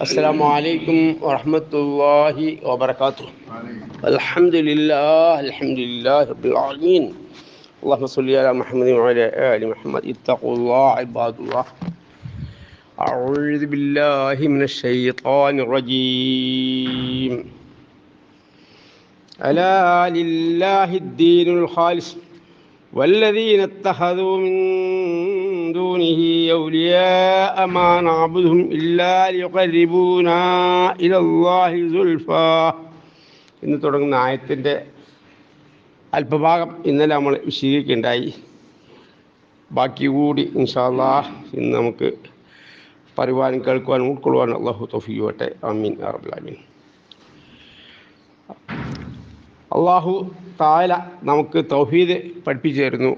السلام عليكم ورحمة الله وبركاته. الحمد لله الحمد لله رب العالمين. اللهم صل على محمد وعلى آل محمد. اتقوا الله عباد الله. أعوذ بالله من الشيطان الرجيم. ألا لله الدين الخالص والذين اتخذوا من دونه أولياء ما نعبدهم إلا ليقربونا إلى الله زلفى എന്ന് തുടങ്ങുന്ന ആയത്തിൻ്റെ അല്പഭാഗം ഇന്നലെ നമ്മൾ വിശദീകരിക്കുകയുണ്ടായി ബാക്കി കൂടി ഇൻഷാല്ലാ ഇന്ന് നമുക്ക് പറയുവാനും കേൾക്കുവാനും ഉൾക്കൊള്ളുവാനും അള്ളാഹു തൊഫിയുവട്ടെ അമീൻ അറബുലാമീൻ അള്ളാഹു താല നമുക്ക് തൗഹീദ് പഠിപ്പിച്ചു തരുന്നു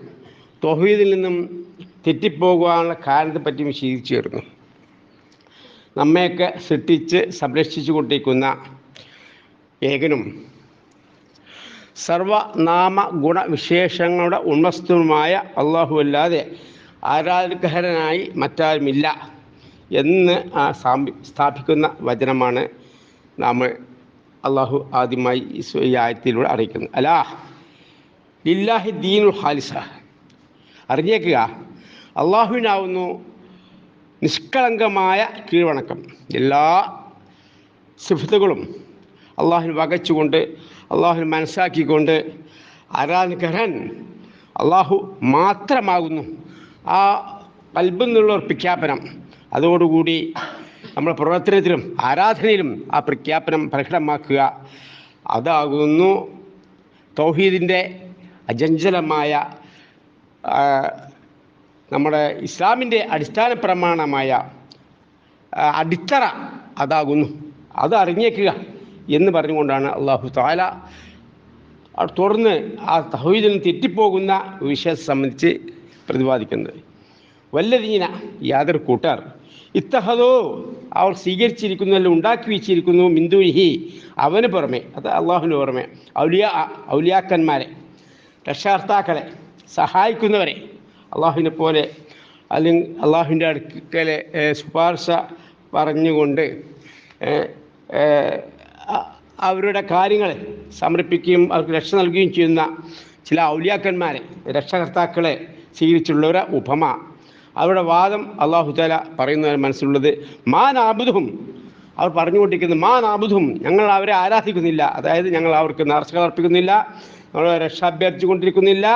തൗഹീദിൽ നിന്നും തെറ്റിപ്പോകുവാനുള്ള കാരണത്തെപ്പറ്റി വിശദീകരിച്ചു തരുന്നു നമ്മയൊക്കെ സൃഷ്ടിച്ച് സംരക്ഷിച്ചു കൊണ്ടിരിക്കുന്ന ഏകനും സർവനാമ ഗുണവിശേഷങ്ങളുടെ ഉണ്മസ്തുമായ അള്ളാഹു അല്ലാതെ ആരാധകരനായി മറ്റാരുമില്ല എന്ന് സ്ഥാപിക്കുന്ന വചനമാണ് നാം അള്ളാഹു ആദ്യമായി ഈ ആയത്തിലൂടെ അറിയിക്കുന്നത്. അലാ ലില്ലാഹി ദീനുൽ ഹാലിസ. അറിഞ്ഞേക്കുക അള്ളാഹുവിനാവുന്നു നിഷ്കളങ്കമായ കീഴ്വണക്കം. എല്ലാ സിഫത്തുകളും അള്ളാഹുവിന് വകച്ചുകൊണ്ട് അള്ളാഹുവിന് മനസ്സാക്കിക്കൊണ്ട് ആരാധകരൻ അള്ളാഹു മാത്രമാകുന്നു. ആ കൽബിൽ നിന്നുള്ള ഒരു പ്രഖ്യാപനം. അതോടുകൂടി നമ്മുടെ പ്രവർത്തനത്തിലും ആരാധനയിലും ആ പ്രഖ്യാപനം പ്രകടമാക്കുക. അതാകുന്നു തൗഹീദിന്റെ അജഞ്ചലമായ നമ്മുടെ ഇസ്ലാമിന്റെ അടിസ്ഥാന പ്രമാണമായ അടിത്തറ അതാകുന്നു. അത് അറിഞ്ഞേക്കുക എന്ന് പറഞ്ഞുകൊണ്ടാണ് അള്ളാഹു താല തുടർന്ന് ആ തഹീദിന് തെറ്റിപ്പോകുന്ന വിഷയത്തെ സംബന്ധിച്ച് പ്രതിപാദിക്കുന്നത്. വല്ലതീന യാതൊരു കൂട്ടാർ ഇത്തഹദോ അവർ സ്വീകരിച്ചിരിക്കുന്നു ഉണ്ടാക്കി വെച്ചിരിക്കുന്നു മിന്ദുഹി അവന് പുറമെ അത് അള്ളാഹുവിന് പുറമെ ഔലിയ ഔലിയാക്കന്മാരെ രക്ഷാർത്താക്കളെ സഹായിക്കുന്നവരെ. അള്ളാഹുവിനെ പോലെ അല്ലെങ്കിൽ അള്ളാഹുവിന്റെ അടുക്കലെ ശുപാർശ പറഞ്ഞുകൊണ്ട് അവരുടെ കാര്യങ്ങൾ സമർപ്പിക്കുകയും അവർക്ക് രക്ഷ നൽകുകയും ചെയ്യുന്ന ചില ഔലിയാക്കന്മാരെ രക്ഷകർത്താക്കളെ സ്വീകരിച്ചുള്ളവരെ ഉപമ അവരുടെ വാദം അള്ളാഹു താല പറയുന്ന മനസ്സിലുള്ളത്. മാ നാബുദും അവർ പറഞ്ഞുകൊണ്ടിരിക്കുന്നത് മാ നാബുദും ഞങ്ങൾ അവരെ ആരാധിക്കുന്നില്ല. അതായത് ഞങ്ങൾ അവർക്ക് നേർച്ചകൾ അർപ്പിക്കുന്നില്ല. നമ്മൾ രക്ഷ അഭ്യർത്ഥിച്ചുകൊണ്ടിരിക്കുന്നില്ല.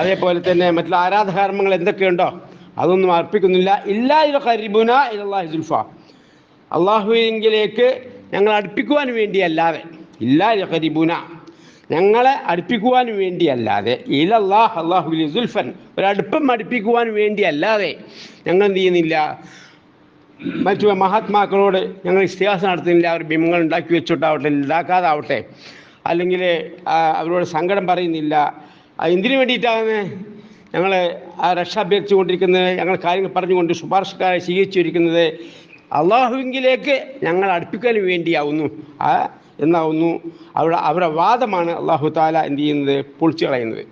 അതേപോലെ തന്നെ മറ്റുള്ള ആരാധകർമ്മങ്ങൾ എന്തൊക്കെയുണ്ടോ അതൊന്നും അർപ്പിക്കുന്നില്ല. ഇല്ലാ ഇല കരിബുന ഇലല്ലാഹി സുൽഫ. അള്ളാഹുവിങ്കിലേക്ക് ഞങ്ങൾ അടുപ്പിക്കുവാൻ വേണ്ടിയല്ലാതെ ഇല്ലാ ഇല കരിബുന ഞങ്ങളെ അടുപ്പിക്കുവാൻ വേണ്ടിയല്ലാതെ ഇലല്ലാഹ് അള്ളാഹു സുൽഫൻ ഒരടുപ്പം അടുപ്പിക്കുവാൻ വേണ്ടിയല്ലാതെ ഞങ്ങൾ എന്ത് ചെയ്യുന്നില്ല. മറ്റു മഹാത്മാക്കളോട് ഞങ്ങൾ ഇസ്തിഹാസം നടത്തുന്നില്ല. അവർ ബിംബങ്ങൾ ഉണ്ടാക്കി വെച്ചോട്ടാവട്ടെ ഉണ്ടാക്കാതാവട്ടെ അല്ലെങ്കിൽ അവരോട് സങ്കടം പറയുന്നില്ല. എന്തിനു വേണ്ടിയിട്ടാണ് ഞങ്ങൾ ആ രക്ഷ അഭ്യർത്ഥിച്ചുകൊണ്ടിരിക്കുന്നത്? ഞങ്ങൾ കാര്യങ്ങൾ പറഞ്ഞുകൊണ്ട് ശുപാർശക്കാരെ സ്വീകരിച്ചിരിക്കുന്നത് അള്ളാഹുവിങ്കിലേക്ക് ഞങ്ങൾ അടുപ്പിക്കാൻ വേണ്ടിയാവുന്നു. ആ എന്നാവുന്നു. അവരുടെ അവരുടെ വാദമാണ് അള്ളാഹു താല എന്ത് ചെയ്യുന്നത്? പൊളിച്ചു കളയുന്നത്.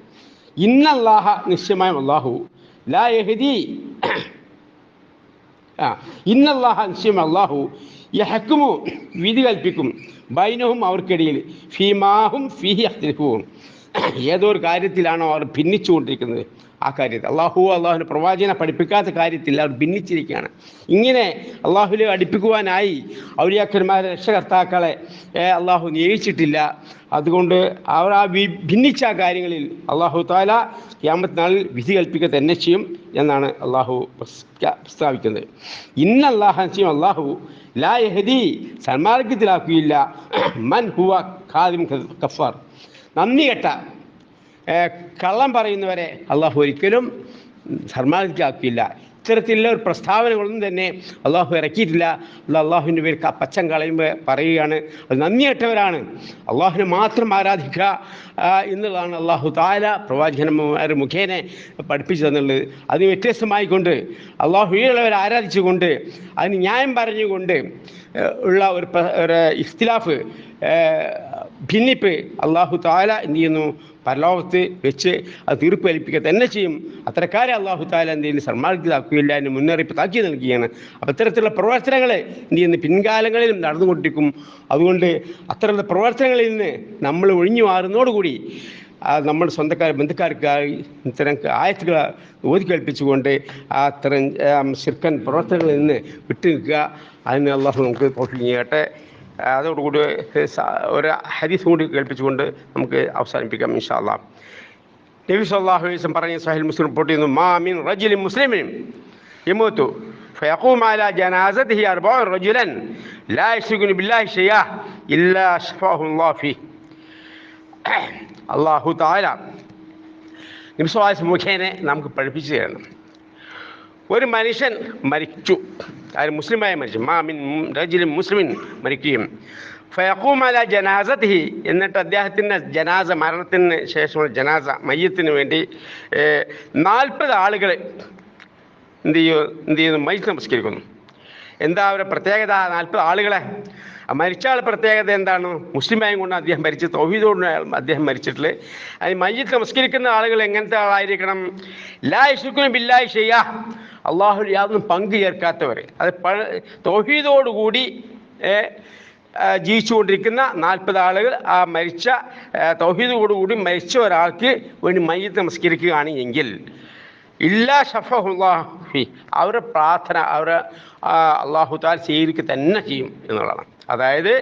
ഇന്നല്ലാഹ നിശ്ചയമായും അള്ളാഹു ലാ യഹദി ആ ഇന്നല്ലാഹ നിശ്ചയം അള്ളാഹു യഹക്കുമോ വിധി കൽപ്പിക്കും. ബൈനഹും അവർക്കിടയിൽ ഫിമാഹും ഫിഹി അഖ്തലിഫൂൻ ഏതോ ഒരു കാര്യത്തിലാണോ അവർ ഭിന്നിച്ചുകൊണ്ടിരിക്കുന്നത് ആ കാര്യത്തിൽ. അള്ളാഹു അള്ളാഹുവിന്റെ പ്രവാചകനെ പഠിപ്പിക്കാത്ത കാര്യത്തിൽ അവർ ഭിന്നിച്ചിരിക്കുകയാണ്. ഇങ്ങനെ അള്ളാഹുവിനെ അടുപ്പിക്കുവാനായി ഔലിയാക്കന്മാരെ രക്ഷകർത്താക്കളെ അള്ളാഹു നിയോഗിച്ചിട്ടില്ല. അതുകൊണ്ട് അവർ ആ ഭിന്നിച്ച കാര്യങ്ങളിൽ അള്ളാഹു താല ക്യാമത്ത് നാളിൽ വിധി കൽപ്പിക്കുക തന്നെ ചെയ്യും എന്നാണ് അള്ളാഹു പ്രസ്താവിക്കുന്നത്. ഇന്ന അള്ളാഹു ചെയ്യും അള്ളാഹു ലാ യഹദി സന്മാർഗത്തിലാക്കുകയില്ല മൻ ഹുവ ഖാദിം കഫാർ നന്ദി കെട്ട. കള്ളം പറയുന്നവരെ അള്ളാഹു ഒരിക്കലും സന്മാർഗത്തിലാക്കിയില്ല ഇത്തരത്തിലുള്ള ഒരു പ്രസ്താവനകളൊന്നും തന്നെ അള്ളാഹു ഇറക്കിയിട്ടില്ല. അള്ളാഹുവിന്റെ പേര് പച്ചം കളയുമ്പോൾ പറയുകയാണ്. അത് നന്ദിയേറ്റവരാണ് അള്ളാഹുവിനെ മാത്രം ആരാധിക്കുക എന്നുള്ളതാണ് അള്ളാഹു താല പ്രവാചകന്മാർ മുഖേന പഠിപ്പിച്ചു തന്നുള്ളത് അത് വ്യത്യസ്തമായിക്കൊണ്ട് അള്ളാഹുവിനുള്ളവരെ ആരാധിച്ചുകൊണ്ട് അതിന് ന്യായം പറഞ്ഞുകൊണ്ട് ഉള്ള ഒരു ഒരു ഇഖ്തിലാഫ് ഭിന്നിപ്പ് അള്ളാഹു താല എന്ത് ചെയ്യുന്നു? പരലോകത്ത് വെച്ച് അത് തീർപ്പ് കൽപ്പിക്കുക തന്നെ ചെയ്യും? അത്തരക്കാരെ അള്ളാഹു താല എന്ത് ചെയ്യുന്നു? സന്മാർഗിതാക്കുകയില്ല എന്ന് മുന്നറിയിപ്പ് താക്കി നൽകുകയാണ് അപ്പം ഇത്തരത്തിലുള്ള പ്രവർത്തനങ്ങൾ എന്ത് ചെയ്യുന്നു? പിൻകാലങ്ങളിലും നടന്നുകൊണ്ടിരിക്കും. അതുകൊണ്ട് അത്തരത്തിലുള്ള പ്രവർത്തനങ്ങളിൽ നിന്ന് നമ്മൾ ഒഴിഞ്ഞു മാറുന്നതോടുകൂടി നമ്മുടെ സ്വന്തക്കാർ ബന്ധുക്കാർക്കായി ഇത്തരം ആയത്തുകൾ ഓതി കേൾപ്പിച്ചുകൊണ്ട് ആ അത്തരം ശിർക്കൻ പ്രവർത്തനങ്ങളിൽ നിന്ന് വിട്ടു നിൽക്കുക അതിന് അള്ളാഹു നമുക്ക് തോഫിൽ ചെയ്യട്ടെ അതോടുകൂടി സ- ഒരു ഹദീസ് കൂടി കേൾപ്പിച്ചുകൊണ്ട് നമുക്ക് അവസാനിപ്പിക്കാം ഇൻഷാ അള്ളാഹ് നബി സല്ലല്ലാഹു അലൈഹി വസല്ലം പറഞ്ഞ സഹിൽ മുസ്ലിം റിപ്പോർട്ട് ചെയ്യുന്നു മാ മിൻ റജുലിൻ മുസ്ലിമിൻ യമൂതു فيقوم على جنازته أربع رجلا لا يشركون بالله شيئا إلا شفاه الله فيه അള്ളാഹു താല നിമിഷവാസ് മുഖേനെ നമുക്ക് പഠിപ്പിച്ചു തരണം. ഒരു മനുഷ്യൻ മരിച്ചു. അത് മുസ്ലിമായ മനുഷ്യൻ. മാമിൻ രജിലും മുസ്ലിമിൻ മരിക്കുകയും. ഫയക്കൂമല ജനാസത്തി എന്നിട്ട് അദ്ദേഹത്തിന്റെ ജനാസ മരണത്തിന് ശേഷമുള്ള ജനാസ മയ്യത്തിന് വേണ്ടി നാൽപ്പത് ആളുകൾ എന്ത് ചെയ്യും എന്ത് ചെയ്യുന്നു മയ്യത്ത് നമസ്കരിക്കുന്നു. എന്താ അവരുടെ പ്രത്യേകത? നാൽപ്പത് ആളുകളെ മരിച്ച ആൾ പ്രത്യേകത എന്താണ്? മുസ്ലിമായും കൊണ്ട് അദ്ദേഹം മരിച്ചു തൗഹീദോട് അദ്ദേഹം മരിച്ചിട്ടുള്ളത് അത് മയ്യത്ത് നമസ്കരിക്കുന്ന ആളുകൾ എങ്ങനത്തെ ആളായിരിക്കണം? ലാ ഇഷുക്കും ബില്ലായി ചെയ്യാ അള്ളാഹു യാതൊന്നും പങ്കു ചേർക്കാത്തവർ അത് പ തൗഹീദോടുകൂടി ജീവിച്ചുകൊണ്ടിരിക്കുന്ന നാൽപ്പത് ആളുകൾ ആ മരിച്ച തൗഹീദോടുകൂടി മരിച്ച ഒരാൾക്ക് വേണ്ടി മയ്യത്ത് നമസ്കരിക്കുകയാണ് എങ്കിൽ. ഇല്ലാ ഷഫഹുല്ലാഹി അവരുടെ പ്രാർത്ഥന അവരെ അള്ളാഹു താൽ സ്വീകരിക്കുക തന്നെ ചെയ്യും എന്നുള്ളതാണ്. അതായത്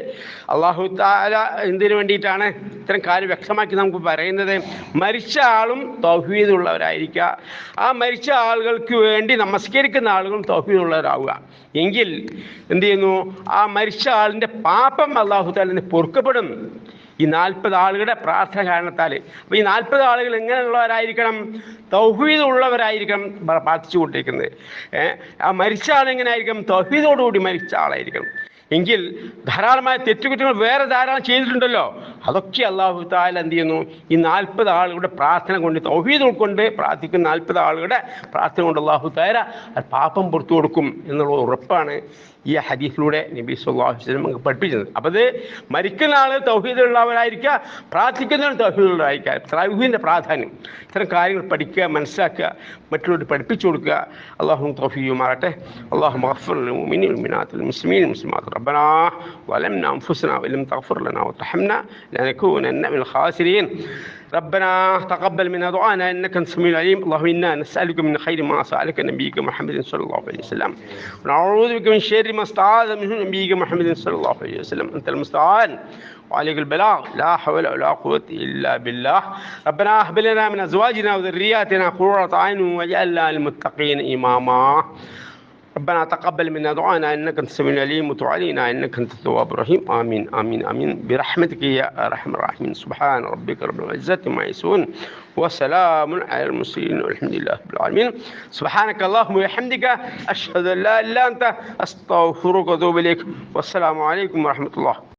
അള്ളാഹു താല എന്തിനു വേണ്ടിയിട്ടാണ് ഇത്തരം കാര്യം വ്യക്തമാക്കി നമുക്ക് പറയുന്നത്? മരിച്ച ആളും തൗഹീദുള്ളവരായിരിക്കുക. ആ മരിച്ച ആളുകൾക്ക് വേണ്ടി നമസ്കരിക്കുന്ന ആളുകളും തൗഹീദുള്ളവരാവുക. എങ്കിൽ എന്ത് ചെയ്യുന്നു? ആ മരിച്ച ആളിന്റെ പാപം അള്ളാഹു താലിന് പൊറുക്കപ്പെടും. ഈ നാൽപ്പത് ആളുകളുടെ പ്രാർത്ഥന കാരണത്താൽ. അപ്പോൾ ഈ നാൽപ്പത് ആളുകൾ എങ്ങനെയുള്ളവരായിരിക്കണം? തൗഹീദ് ഉള്ളവരായിരിക്കണം പ്രാർത്ഥിച്ചു കൊണ്ടിരിക്കുന്നത് ആ മരിച്ച ആൾ എങ്ങനെയായിരിക്കും? തൗഹീദോടുകൂടി മരിച്ച ആളായിരിക്കണം. എങ്കിൽ ധാരാളമായ തെറ്റുകുറ്റങ്ങൾ വേറെ ധാരാളം ചെയ്തിട്ടുണ്ടല്ലോ. അതൊക്കെ അള്ളാഹു താല എന്ത് ചെയ്യുന്നു? ഈ നാൽപ്പത് ആളുകളുടെ പ്രാർത്ഥന കൊണ്ട് തൗഹീദ് ഉൾക്കൊണ്ട് പ്രാർത്ഥിക്കുന്ന നാൽപ്പത് ആളുകളുടെ പ്രാർത്ഥന കൊണ്ട് അള്ളാഹു താര പാപം പുറത്തു കൊടുക്കും എന്നുള്ള ഉറപ്പാണ് ഈ ഹദീഫിലൂടെ നബി സുല്ലാഹു വസ്ലം നമുക്ക് പഠിപ്പിച്ചത്. അപ്പോൾ അത് മരിക്കുന്ന ആൾ തൗഹീദുള്ളവരായിരിക്കുക പ്രാർത്ഥിക്കുന്നവർ തൗഹീദുള്ളവരായിരിക്കുക. തൗഹീദിന്റെ പ്രാധാന്യം ഇത്തരം കാര്യങ്ങൾ പഠിക്കുക മനസ്സിലാക്കുക മറ്റുള്ളവർ പഠിപ്പിച്ചു കൊടുക്കുക. അള്ളാഹു തൗഫീയുമാകട്ടെ അള്ളാഹു മുഅഫറുൽ മുസ്ലിമീൻ റബ്ബനാ വലം നാം ഫുസ്ന വലം ലനാ لنكونن من الخاسرين. ربنا تقبل منا دعانا إنك أنت السميع العليم. اللهم إنا نسألك من خير ما سالك نبيك محمد صلى الله عليه وسلم. ونعوذ بك من شر ما استعاذ منه نبيك محمد صلى الله عليه وسلم. أنت المستعان وعليك البلاغ. لا حول ولا قوة إلا بالله. ربنا هب لنا من أزواجنا وذرياتنا قرة أعين واجعلنا للمتقين إماما. ربنا تقبل منا دعانا إنك أنت السميع العليم وتب علينا إنك أنت التواب الرحيم. آمين آمين آمين. برحمتك يا أرحم الراحمين. سبحان ربك رب العزة عما يصفون وسلام على المرسلين والحمد لله رب العالمين. سبحانك اللهم وبحمدك أشهد أن لا إله إلا أنت أستغفرك وأتوب إليك. والسلام عليكم ورحمة الله.